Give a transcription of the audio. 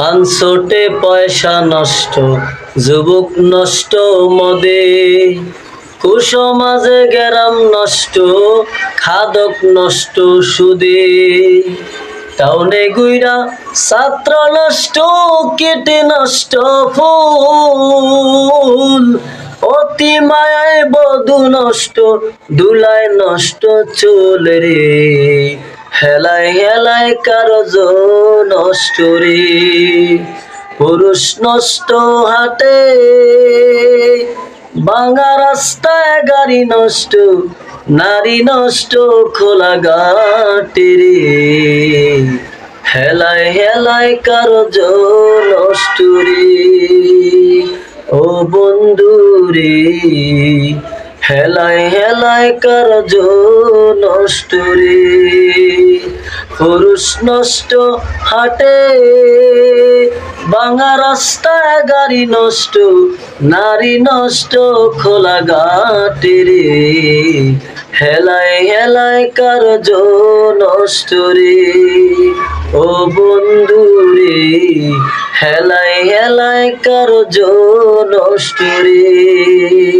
পাঁচশোটে পয়সা নষ্ট, যুবক নষ্ট মদে। কুসমাজে গেরাম নষ্ট, খাদক নষ্ট সুদে। টাউনে গুইরা ছাত্র নষ্ট, কেটে নষ্ট ফুল। অতি মায়ায় বধু নষ্ট, দুলায় নষ্ট চুল রে। হেলায় হেলায় কারজ নষ্ট রে পুরুষ নষ্ট হাটে বাঙা রাস্তায় গাড়ি নষ্ট, নারী নষ্ট খোলা ঘাটে রে। হেলায় হেলায় কারজ নষ্ট রে ও বন্ধু রে হেলায় হেলায় কারজ নষ্ট রে পুরুষ নষ্ট হাটে বাঙা রাস্তায় গাড়ি নষ্ট, নারী নষ্ট খোলা ঘাটে রে। হেলায় হেলায় কারজ নষ্ট রে? ও বন্ধু রে, হেলায় হেলায় কারজ নষ্ট রে?